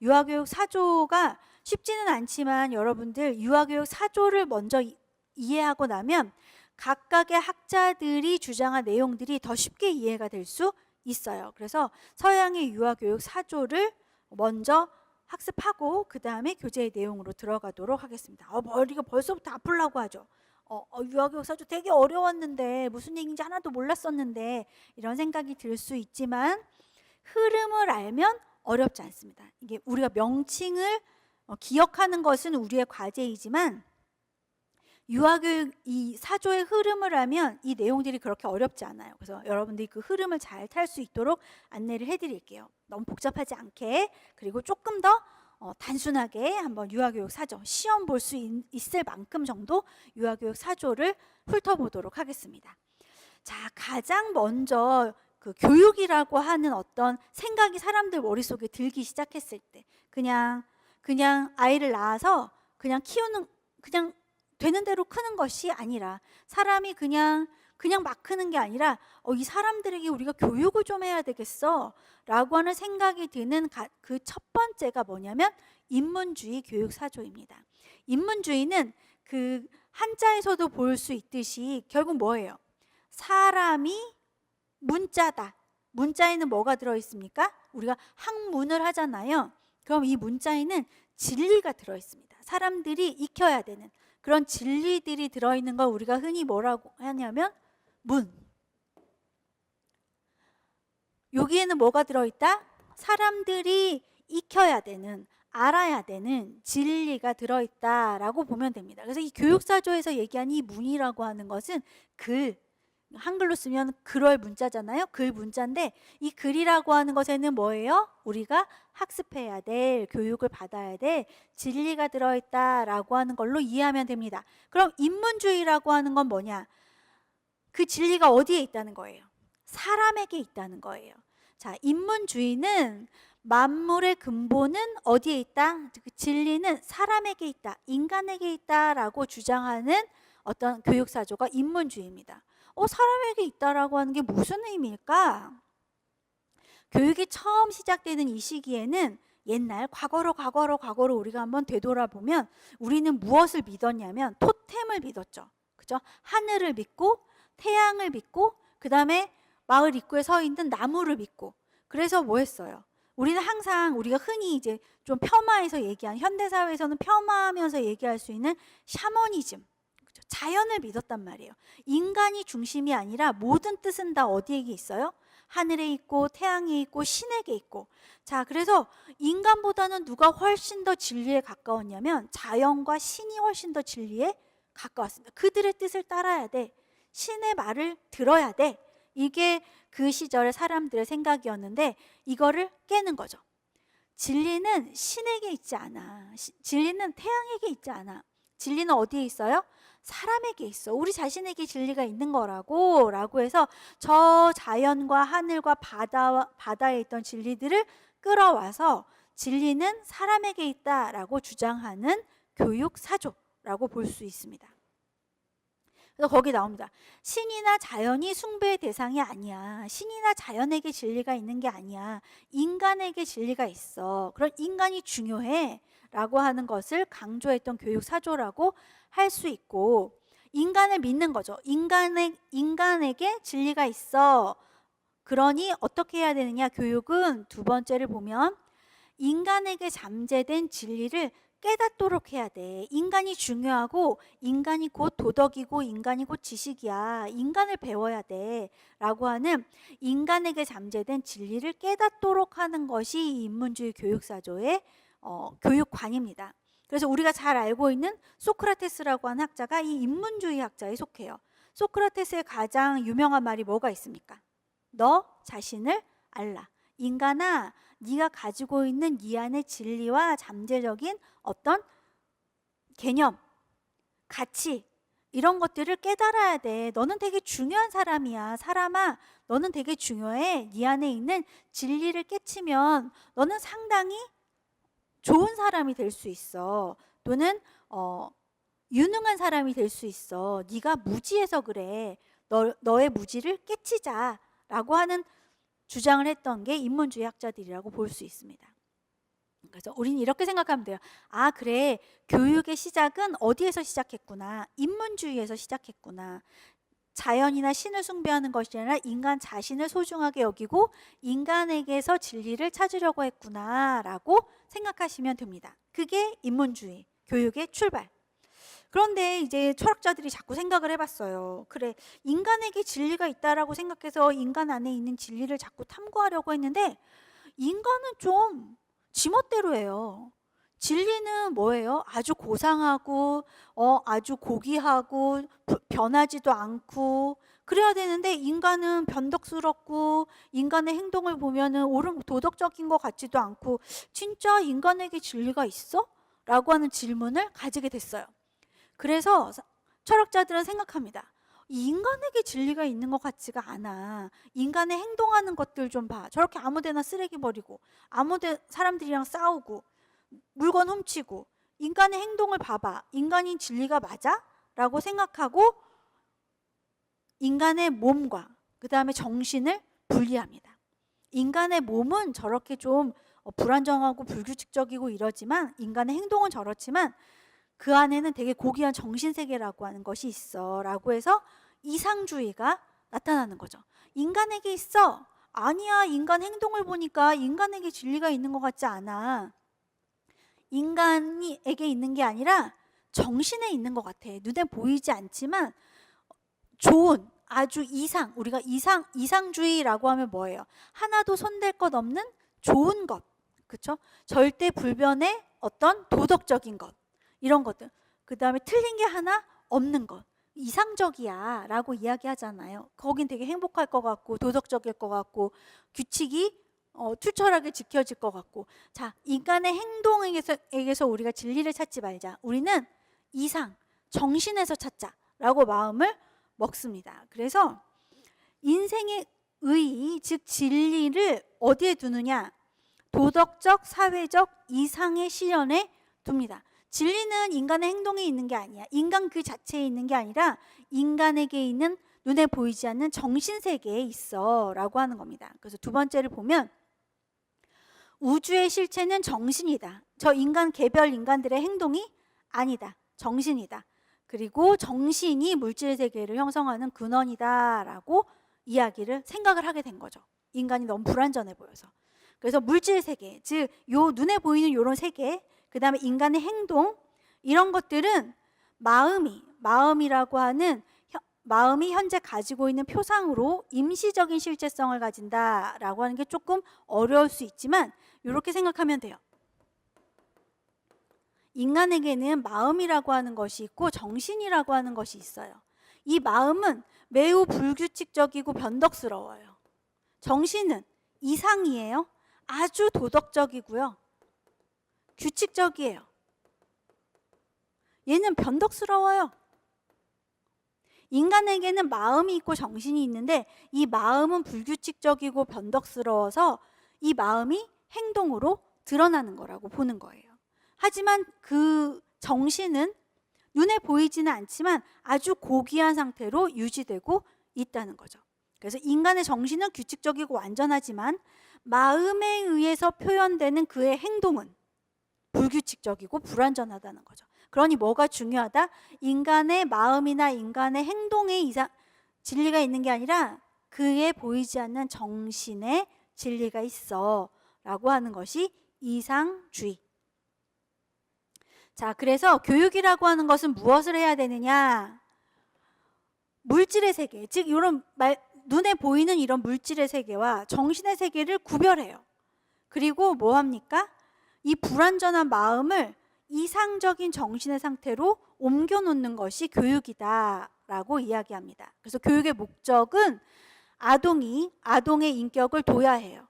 유아교육 사조가 쉽지는 않지만 여러분들 유아교육 사조를 먼저 이- 이해하고 나면 각각의 학자들이 주장한 내용들이 더 쉽게 이해가 될 수 있어요. 그래서 서양의 유아교육 사조를 먼저 학습하고 그 다음에 교재의 내용으로 들어가도록 하겠습니다. 어, 머리가 벌써부터 아플라고 하죠. 어, 어, 유아교육 사조 되게 어려웠는데 무슨 얘기인지 하나도 몰랐었는데 이런 생각이 들 수 있지만 흐름을 알면 어렵지 않습니다. 이게 우리가 명칭을 어, 기억하는 것은 우리의 과제이지만 유아교육 이 사조의 흐름을 하면 이 내용들이 그렇게 어렵지 않아요. 그래서 여러분들이 그 흐름을 잘 탈 수 있도록 안내를 해드릴게요. 너무 복잡하지 않게 그리고 조금 더 어, 단순하게 한번 유아교육 사조 시험 볼 수 있을 만큼 정도 유아교육 사조를 훑어보도록 하겠습니다. 자, 가장 먼저 그 교육이라고 하는 어떤 생각이 사람들 머릿속에 들기 시작했을 때 그냥 그냥 아이를 낳아서 그냥 키우는 그냥 되는 대로 크는 것이 아니라 사람이 그냥 그냥 막 크는 게 아니라 어, 이 사람들에게 우리가 교육을 좀 해야 되겠어 라고 하는 생각이 드는 그 첫 번째가 뭐냐면 인문주의 교육 사조입니다. 인문주의는 그 한자에서도 볼 수 있듯이 결국 뭐예요? 사람이 문자다. 문자에는 뭐가 들어 있습니까? 우리가 학문을 하잖아요. 그럼 이 문자에는 진리가 들어 있습니다. 사람들이 익혀야 되는 그런 진리들이 들어 있는 걸 우리가 흔히 뭐라고 하냐면 문. 여기에는 뭐가 들어 있다? 사람들이 익혀야 되는 알아야 되는 진리가 들어 있다라고 보면 됩니다. 그래서 이 교육사조에서 얘기한 이 문이라고 하는 것은 글 한글로 쓰면 글월 문자잖아요. 글 문자인데 이 글이라고 하는 것에는 뭐예요? 우리가 학습해야 될 교육을 받아야 될 진리가 들어있다라고 하는 걸로 이해하면 됩니다. 그럼 인문주의라고 하는 건 뭐냐? 그 진리가 어디에 있다는 거예요? 사람에게 있다는 거예요. 자, 인문주의는 만물의 근본은 어디에 있다? 그 진리는 사람에게 있다, 인간에게 있다라고 주장하는 어떤 교육사조가 인문주의입니다. 어, 사람에게 있다라고 하는 게 무슨 의미일까? 교육이 처음 시작되는 이 시기에는 옛날 과거로 과거로 과거로 우리가 한번 되돌아보면 우리는 무엇을 믿었냐면 토템을 믿었죠. 그죠? 하늘을 믿고 태양을 믿고 그다음에 마을 입구에 서 있는 나무를 믿고 그래서 뭐 했어요? 우리는 항상 우리가 흔히 이제 좀 폄하해서 얘기한 현대 사회에서는 폄하하면서 얘기할 수 있는 샤머니즘 그죠? 자연을 믿었단 말이에요. 인간이 중심이 아니라 모든 뜻은 다 어디에 있어요? 하늘에 있고 태양에 있고 신에게 있고 자 그래서 인간보다는 누가 훨씬 더 진리에 가까웠냐면 자연과 신이 훨씬 더 진리에 가까웠습니다. 그들의 뜻을 따라야 돼. 신의 말을 들어야 돼. 이게 그 시절의 사람들의 생각이었는데 이거를 깨는 거죠. 진리는 신에게 있지 않아. 시, 진리는 태양에게 있지 않아. 진리는 어디에 있어요? 사람에게 있어. 우리 자신에게 진리가 있는 거라고 라고 해서 저 자연과 하늘과 바다 바다에 있던 진리들을 끌어와서 진리는 사람에게 있다라고 주장하는 교육 사조라고 볼 수 있습니다. 그래서 거기 나옵니다. 신이나 자연이 숭배의 대상이 아니야. 신이나 자연에게 진리가 있는 게 아니야. 인간에게 진리가 있어. 그런 인간이 중요해. 라고 하는 것을 강조했던 교육 사조라고 할 수 있고 인간을 믿는 거죠. 인간에, 인간에게 진리가 있어. 그러니 어떻게 해야 되느냐? 교육은 두 번째를 보면 인간에게 잠재된 진리를 깨닫도록 해야 돼. 인간이 중요하고 인간이 곧 도덕이고 인간이 곧 지식이야. 인간을 배워야 돼. 라고 하는 인간에게 잠재된 진리를 깨닫도록 하는 것이 이 인문주의 교육사조의 어, 교육관입니다. 그래서 우리가 잘 알고 있는 소크라테스라고 하는 학자가 이 인문주의 학자에 속해요. 소크라테스의 가장 유명한 말이 뭐가 있습니까? 너 자신을 알라. 인간아, 네가 가지고 있는 네 안의 진리와 잠재적인 어떤 개념, 가치 이런 것들을 깨달아야 돼. 너는 되게 중요한 사람이야. 사람아, 너는 되게 중요해. 네 안에 있는 진리를 깨치면 너는 상당히 좋은 사람이 될 수 있어. 또는 어, 유능한 사람이 될 수 있어. 네가 무지해서 그래. 너, 너의 무지를 깨치자라고 하는 주장을 했던 게 인문주의 학자들이라고 볼 수 있습니다. 그래서 우리는 이렇게 생각하면 돼요. 아, 그래. 교육의 시작은 어디에서 시작했구나. 인문주의에서 시작했구나. 자연이나 신을 숭배하는 것이 아니라 인간 자신을 소중하게 여기고 인간에게서 진리를 찾으려고 했구나라고 생각하시면 됩니다. 그게 인문주의 교육의 출발. 그런데 이제 철학자들이 자꾸 생각을 해봤어요. 그래, 인간에게 진리가 있다라고 생각해서 인간 안에 있는 진리를 자꾸 탐구하려고 했는데 인간은 좀 지멋대로예요. 진리는 뭐예요? 아주 고상하고 어 아주 고귀하고 부- 변하지도 않고 그래야 되는데 인간은 변덕스럽고 인간의 행동을 보면은 옳은 도덕적인 것 같지도 않고 진짜 인간에게 진리가 있어? 라고 하는 질문을 가지게 됐어요. 그래서 사- 철학자들은 생각합니다. 이 인간에게 진리가 있는 것 같지가 않아. 인간의 행동하는 것들 좀 봐. 저렇게 아무데나 쓰레기 버리고 아무데 사람들이랑 싸우고 물건 훔치고 인간의 행동을 봐봐. 인간이 진리가 맞아? 라고 생각하고 인간의 몸과 그 다음에 정신을 분리합니다. 인간의 몸은 저렇게 좀 어, 불안정하고 불규칙적이고 이러지만 인간의 행동은 저렇지만 그 안에는 되게 고귀한 정신 세계라고 하는 것이 있어 라고 해서 이상주의가 나타나는 거죠. 인간에게 있어. 아니야. 인간 행동을 보니까 인간에게 진리가 있는 것 같지 않아. 인간에게 있는 게 아니라 정신에 있는 것 같아. 눈에 보이지 않지만 좋은 아주 이상 우리가 이상 이상주의라고 하면 뭐예요? 하나도 손댈 것 없는 좋은 것, 그렇죠? 절대 불변의 어떤 도덕적인 것 이런 것들. 그 다음에 틀린 게 하나 없는 것. 이상적이야 라고 이야기하잖아요. 거긴 되게 행복할 것 같고 도덕적일 것 같고 규칙이 어, 투철하게 지켜질 것 같고 자 인간의 행동에게서 에게서 우리가 진리를 찾지 말자. 우리는 이상 정신에서 찾자라고 마음을 먹습니다. 그래서 인생의 의, 즉 진리를 어디에 두느냐? 도덕적, 사회적 이상의 실현에 둡니다. 진리는 인간의 행동에 있는 게 아니야. 인간 그 자체에 있는 게 아니라 인간에게 있는 눈에 보이지 않는 정신 세계에 있어라고 하는 겁니다. 그래서 두 번째를 보면 우주의 실체는 정신이다. 저 인간 개별 인간들의 행동이 아니다. 정신이다. 그리고 정신이 물질 세계를 형성하는 근원이다라고 이야기를 생각을 하게 된 거죠. 인간이 너무 불완전해 보여서. 그래서 물질 세계, 즉 요 눈에 보이는 요런 세계, 그다음에 인간의 행동 이런 것들은 마음이 마음이라고 하는 혀- 마음이 현재 가지고 있는 표상으로 임시적인 실제성을 가진다라고 하는 게 조금 어려울 수 있지만 이렇게 생각하면 돼요. 인간에게는 마음이라고 하는 것이 있고 정신이라고 하는 것이 있어요. 이 마음은 매우 불규칙적이고 변덕스러워요. 정신은 이상이에요. 아주 도덕적이고요. 규칙적이에요. 얘는 변덕스러워요. 인간에게는 마음이 있고 정신이 있는데 이 마음은 불규칙적이고 변덕스러워서 이 마음이 행동으로 드러나는 거라고 보는 거예요. 하지만 그 정신은 눈에 보이지는 않지만 아주 고귀한 상태로 유지되고 있다는 거죠. 그래서 인간의 정신은 규칙적이고 완전하지만 마음에 의해서 표현되는 그의 행동은 불규칙적이고 불완전하다는 거죠. 그러니 뭐가 중요하다? 인간의 마음이나 인간의 행동에 이상 진리가 있는 게 아니라 그에 보이지 않는 정신에 진리가 있어 라고 하는 것이 이상주의. 자, 그래서 교육이라고 하는 것은 무엇을 해야 되느냐? 물질의 세계, 즉 이런 말, 눈에 보이는 이런 물질의 세계와 정신의 세계를 구별해요. 그리고 뭐 합니까? 이 불완전한 마음을 이상적인 정신의 상태로 옮겨 놓는 것이 교육이다라고 이야기합니다. 그래서 교육의 목적은 아동이 아동의 인격을 도야해요.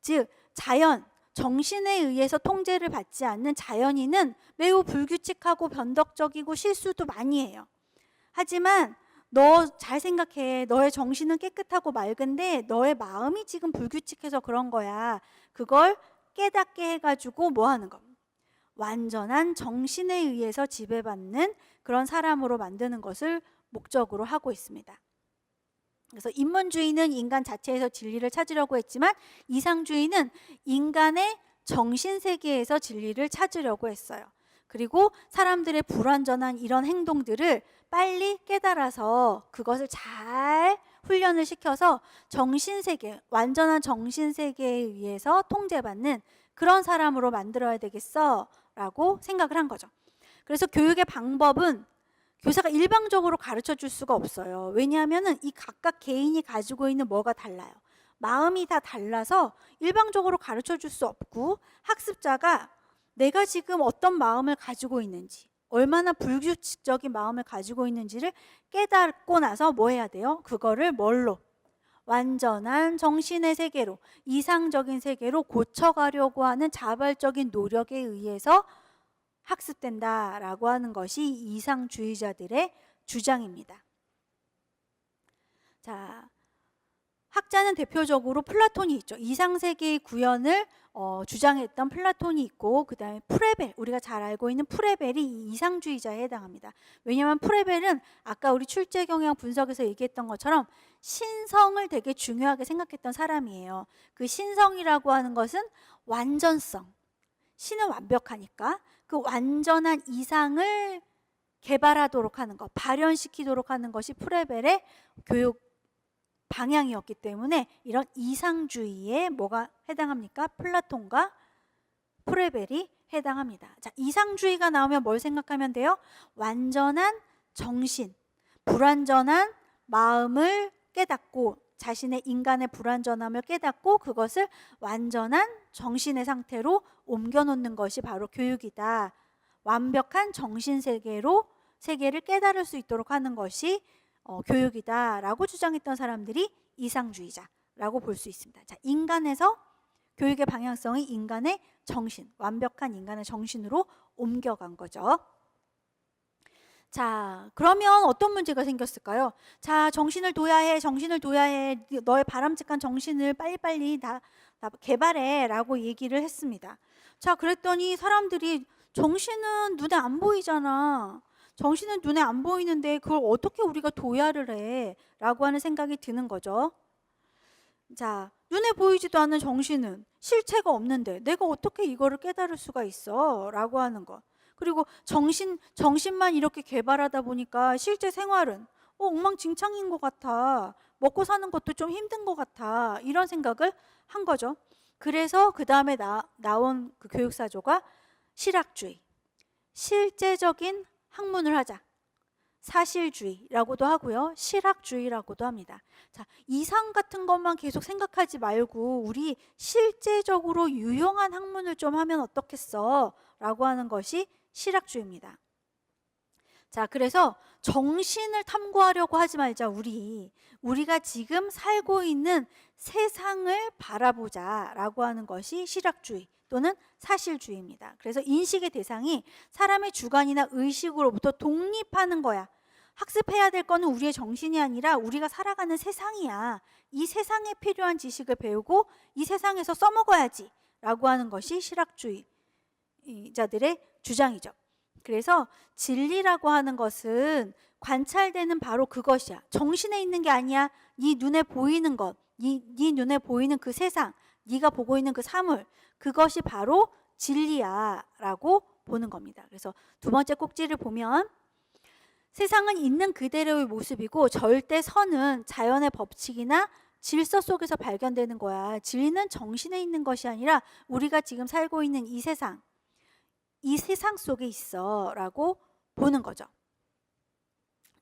즉 자연 정신에 의해서 통제를 받지 않는 자연인은 매우 불규칙하고 변덕적이고 실수도 많이 해요. 하지만 너 잘 생각해. 너의 정신은 깨끗하고 맑은데 너의 마음이 지금 불규칙해서 그런 거야. 그걸 깨닫게 해가지고 뭐 하는 거? 완전한 정신에 의해서 지배받는 그런 사람으로 만드는 것을 목적으로 하고 있습니다. 그래서 인문주의는 인간 자체에서 진리를 찾으려고 했지만 이상주의는 인간의 정신 세계에서 진리를 찾으려고 했어요. 그리고 사람들의 불완전한 이런 행동들을 빨리 깨달아서 그것을 잘 훈련을 시켜서 정신 세계, 완전한 정신 세계에 의해서 통제받는 그런 사람으로 만들어야 되겠어 라고 생각을 한 거죠. 그래서 교육의 방법은 교사가 일방적으로 가르쳐 줄 수가 없어요. 왜냐하면은 이 각각 개인이 가지고 있는 뭐가 달라요. 마음이 다 달라서 일방적으로 가르쳐 줄 수 없고 학습자가 내가 지금 어떤 마음을 가지고 있는지, 얼마나 불규칙적인 마음을 가지고 있는지를 깨닫고 나서 뭐 해야 돼요? 그거를 뭘로? 완전한 정신의 세계로, 이상적인 세계로 고쳐가려고 하는 자발적인 노력에 의해서 학습된다라고 하는 것이 이상주의자들의 주장입니다. 자, 학자는 대표적으로 플라톤이 있죠. 이상세계의 구현을 어, 주장했던 플라톤이 있고 그 다음에 프레벨 우리가 잘 알고 있는 프레벨이 이 이상주의자에 해당합니다. 왜냐하면 프레벨은 아까 우리 출제 경향 분석에서 얘기했던 것처럼 신성을 되게 중요하게 생각했던 사람이에요. 그 신성이라고 하는 것은 완전성. 신은 완벽하니까 그 완전한 이상을 개발하도록 하는 것, 발현시키도록 하는 것이 프레벨의 교육 방향이었기 때문에 이런 이상주의에 뭐가 해당합니까? 플라톤과 프레벨이 해당합니다. 자, 이상주의가 나오면 뭘 생각하면 돼요? 완전한 정신, 불완전한 마음을 깨닫고 자신의 인간의 불완전함을 깨닫고 그것을 완전한 정신의 상태로 옮겨놓는 것이 바로 교육이다. 완벽한 정신 세계로 세계를 깨달을 수 있도록 하는 것이 어, 교육이다라고 주장했던 사람들이 이상주의자라고 볼 수 있습니다. 자, 인간에서 교육의 방향성이 인간의 정신, 완벽한 인간의 정신으로 옮겨간 거죠. 자, 그러면 어떤 문제가 생겼을까요? 자, 정신을 둬야 해, 정신을 둬야 해, 너의 바람직한 정신을 빨리빨리 다, 다 개발해 라고 얘기를 했습니다. 자, 그랬더니 사람들이 정신은 눈에 안 보이잖아. 정신은 눈에 안 보이는데 그걸 어떻게 우리가 도야를 해? 라고 하는 생각이 드는 거죠. 자, 눈에 보이지도 않는 정신은 실체가 없는데 내가 어떻게 이거를 깨달을 수가 있어? 라고 하는 것. 그리고 정신, 정신만 이렇게 개발하다 보니까 실제 생활은 어, 엉망진창인 것 같아. 먹고 사는 것도 좀 힘든 것 같아. 이런 생각을 한 거죠. 그래서 그 다음에 나온 그 교육사조가 실학주의. 실제적인 학문을 하자. 사실주의라고도 하고요. 실학주의라고도 합니다. 자, 이상 같은 것만 계속 생각하지 말고 우리 실제적으로 유용한 학문을 좀 하면 어떻겠어? 라고 하는 것이 실학주의입니다. 자, 그래서 정신을 탐구하려고 하지 말자, 우리. 우리가 지금 살고 있는 세상을 바라보자 라고 하는 것이 실학주의 또는 사실주의입니다. 그래서 인식의 대상이 사람의 주관이나 의식으로부터 독립하는 거야. 학습해야 될 거는 우리의 정신이 아니라 우리가 살아가는 세상이야. 이 세상에 필요한 지식을 배우고 이 세상에서 써먹어야지. 라고 하는 것이 실학주의 자들의 주장이죠. 그래서 진리라고 하는 것은 관찰되는 바로 그것이야. 정신에 있는 게 아니야. 네 눈에 보이는 것, 네, 네 눈에 보이는 그 세상, 네가 보고 있는 그 사물, 그것이 바로 진리야라고 보는 겁니다. 그래서 두 번째 꼭지를 보면 세상은 있는 그대로의 모습이고 절대 선은 자연의 법칙이나 질서 속에서 발견되는 거야. 진리는 정신에 있는 것이 아니라 우리가 지금 살고 있는 이 세상, 이 세상 속에 있어 라고 보는 거죠.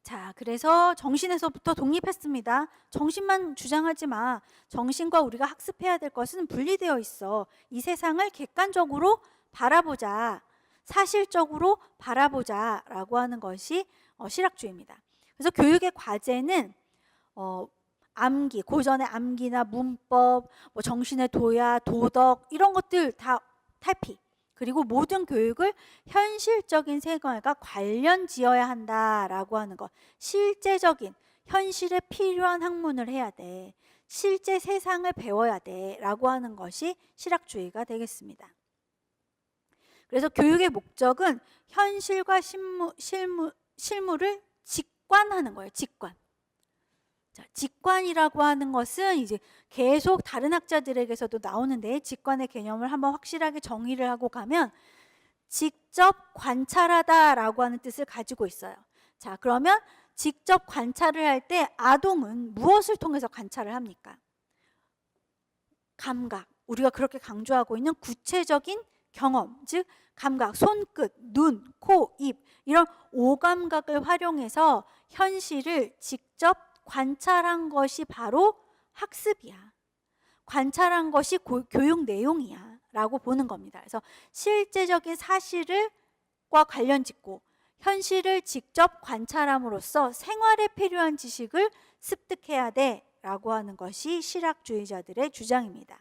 자, 그래서 정신에서부터 독립했습니다. 정신만 주장하지 마. 정신과 우리가 학습해야 될 것은 분리되어 있어. 이 세상을 객관적으로 바라보자. 사실적으로 바라보자. 라고 하는 것이 어, 실학주의입니다. 그래서 교육의 과제는 어, 암기, 고전의 암기나 문법, 뭐 정신의 도야, 도덕 이런 것들 다 탈피. 그리고 모든 교육을 현실적인 생활과 관련 지어야 한다라고 하는 것. 실제적인 현실에 필요한 학문을 해야 돼. 실제 세상을 배워야 돼라고 하는 것이 실학주의가 되겠습니다. 그래서 교육의 목적은 현실과 실무, 실무, 실무를 직관하는 거예요. 직관. 자, 직관이라고 하는 것은 이제 계속 다른 학자들에게서도 나오는데 직관의 개념을 한번 확실하게 정의를 하고 가면 직접 관찰하다라고 하는 뜻을 가지고 있어요. 자, 그러면 직접 관찰을 할 때 아동은 무엇을 통해서 관찰을 합니까? 감각. 우리가 그렇게 강조하고 있는 구체적인 경험, 즉 감각, 손끝, 눈, 코, 입 이런 오감각을 활용해서 현실을 직접 관찰한 것이 바로 학습이야. 관찰한 것이 고, 교육 내용이야. 라고 보는 겁니다. 그래서 실제적인 사실과 관련 짓고 현실을 직접 관찰함으로써 생활에 필요한 지식을 습득해야 돼. 라고 하는 것이 실학주의자들의 주장입니다.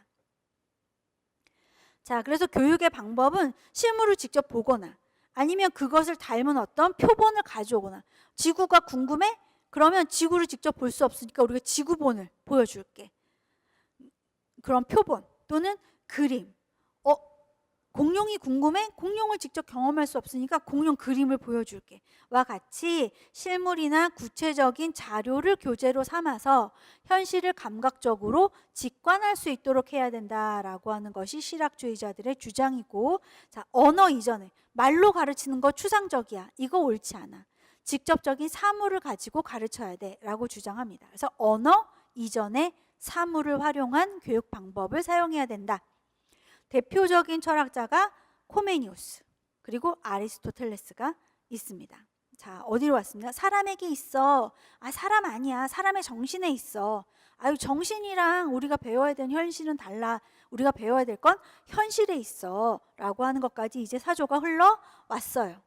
자, 그래서 교육의 방법은 실물을 직접 보거나 아니면 그것을 닮은 어떤 표본을 가져오거나 지구가 궁금해? 그러면 지구를 직접 볼 수 없으니까 우리가 지구본을 보여줄게. 그런 표본 또는 그림. 어, 공룡이 궁금해? 공룡을 직접 경험할 수 없으니까 공룡 그림을 보여줄게. 와 같이 실물이나 구체적인 자료를 교재로 삼아서 현실을 감각적으로 직관할 수 있도록 해야 된다라고 하는 것이 실학주의자들의 주장이고, 자, 언어 이전에 말로 가르치는 거 추상적이야. 이거 옳지 않아. 직접적인 사물을 가지고 가르쳐야 돼라고 주장합니다. 그래서 언어 이전에 사물을 활용한 교육 방법을 사용해야 된다. 대표적인 철학자가 코메니우스 그리고 아리스토텔레스가 있습니다. 자, 어디로 왔습니다. 사람에게 있어. 아, 사람 아니야. 사람의 정신에 있어. 아유, 정신이랑 우리가 배워야 되는 현실은 달라. 우리가 배워야 될 건 현실에 있어. 라고 하는 것까지 이제 사조가 흘러왔어요.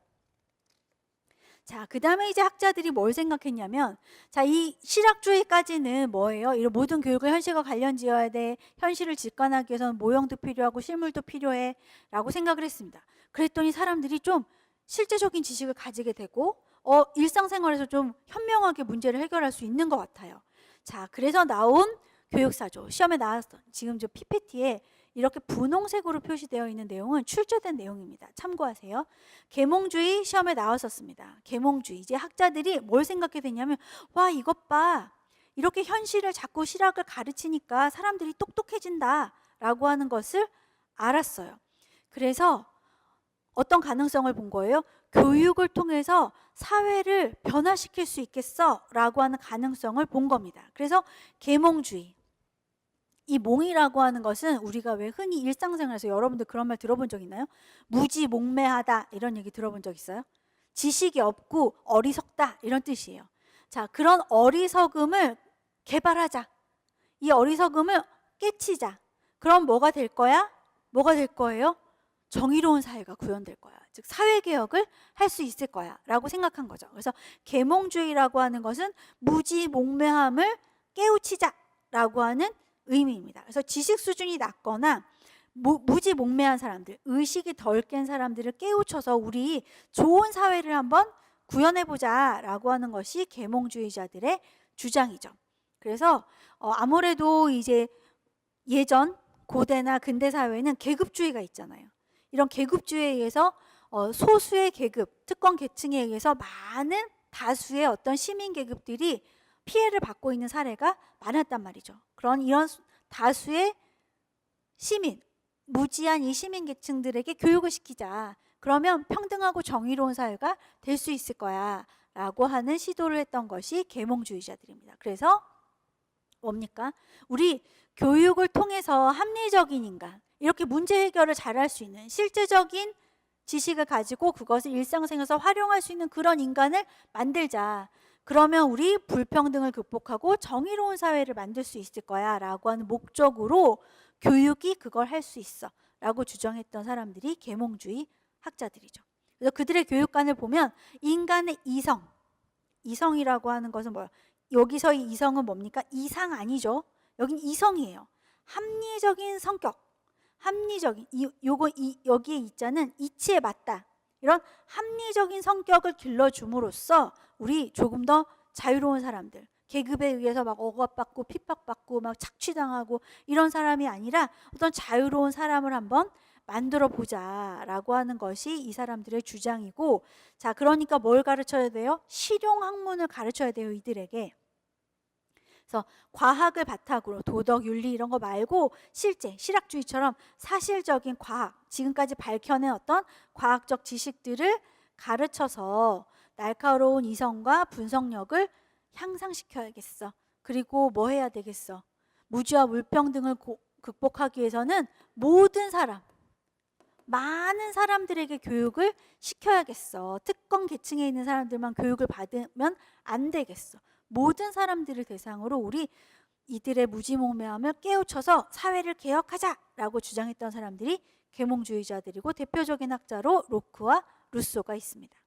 자, 그 다음에 이제 학자들이 뭘 생각했냐면, 자, 이 실학주의까지는 뭐예요? 이런 모든 교육을 현실과 관련 지어야 돼. 현실을 직관하기 위해서는 모형도 필요하고 실물도 필요해. 라고 생각을 했습니다. 그랬더니 사람들이 좀 실제적인 지식을 가지게 되고, 어, 일상생활에서 좀 현명하게 문제를 해결할 수 있는 것 같아요. 자, 그래서 나온 교육사조, 시험에 나왔던 지금 저 PPT에 이렇게 분홍색으로 표시되어 있는 내용은 출제된 내용입니다. 참고하세요. 계몽주의 시험에 나왔었습니다. 계몽주의. 이제 학자들이 뭘 생각해 됐냐면 와 이것 봐. 이렇게 현실을 자꾸 실학을 가르치니까 사람들이 똑똑해진다라고 하는 것을 알았어요. 그래서 어떤 가능성을 본 거예요? 교육을 통해서 사회를 변화시킬 수 있겠어라고 하는 가능성을 본 겁니다. 그래서 계몽주의 이 몽이라고 하는 것은 우리가 왜 흔히 일상생활에서 여러분들 그런 말 들어본 적 있나요? 무지몽매하다 이런 얘기 들어본 적 있어요? 지식이 없고 어리석다 이런 뜻이에요. 자, 그런 어리석음을 개발하자. 이 어리석음을 깨치자. 그럼 뭐가 될 거야? 뭐가 될 거예요? 정의로운 사회가 구현될 거야. 즉 사회 개혁을 할 수 있을 거야라고 생각한 거죠. 그래서 계몽주의라고 하는 것은 무지 몽매함을 깨우치자라고 하는 의미입니다. 그래서 지식 수준이 낮거나 무, 무지 몽매한 사람들, 의식이 덜 깬 사람들을 깨우쳐서 우리 좋은 사회를 한번 구현해 보자라고 하는 것이 계몽주의자들의 주장이죠. 그래서 어, 아무래도 이제 예전 고대나 근대 사회는 계급주의가 있잖아요. 이런 계급주의에 의해서 어, 소수의 계급, 특권 계층에 의해서 많은 다수의 어떤 시민 계급들이 피해를 받고 있는 사례가 많았단 말이죠. 그런 이런 다수의 시민, 무지한 이 시민 계층들에게 교육을 시키자. 그러면 평등하고 정의로운 사회가 될 수 있을 거야. 라고 하는 시도를 했던 것이 계몽주의자들입니다. 그래서 뭡니까? 우리 교육을 통해서 합리적인 인간, 이렇게 문제 해결을 잘할 수 있는 실제적인 지식을 가지고 그것을 일상생활에서 활용할 수 있는 그런 인간을 만들자. 그러면 우리 불평등을 극복하고 정의로운 사회를 만들 수 있을 거야 라고 하는 목적으로 교육이 그걸 할 수 있어 라고 주장했던 사람들이 계몽주의 학자들이죠. 그래서 그들의 교육관을 보면 인간의 이성, 이성이라고 하는 것은 뭐야? 여기서 이 이성은 뭡니까? 이상 아니죠. 여긴 이성이에요. 합리적인 성격, 합리적인 이 요거 이 여기에 이자는 이치에 맞다. 이런 합리적인 성격을 길러줌으로써 우리 조금 더 자유로운 사람들 계급에 의해서 막 억압받고 핍박받고 막 착취당하고 이런 사람이 아니라 어떤 자유로운 사람을 한번 만들어 보자라고 하는 것이 이 사람들의 주장이고 자 그러니까 뭘 가르쳐야 돼요? 실용 학문을 가르쳐야 돼요 이들에게 그래서 과학을 바탕으로 도덕, 윤리 이런 거 말고 실제 실학주의처럼 사실적인 과학, 지금까지 밝혀낸 어떤 과학적 지식들을 가르쳐서 날카로운 이성과 분석력을 향상시켜야겠어. 그리고 뭐 해야 되겠어? 무지와 불평등을 고- 극복하기 위해서는 모든 사람, 많은 사람들에게 교육을 시켜야겠어. 특권 계층에 있는 사람들만 교육을 받으면 안 되겠어. 모든 사람들을 대상으로 우리 이들의 무지몽매함을 깨우쳐서 사회를 개혁하자라고 주장했던 사람들이 계몽주의자들이고 대표적인 학자로 로크와 루소가 있습니다.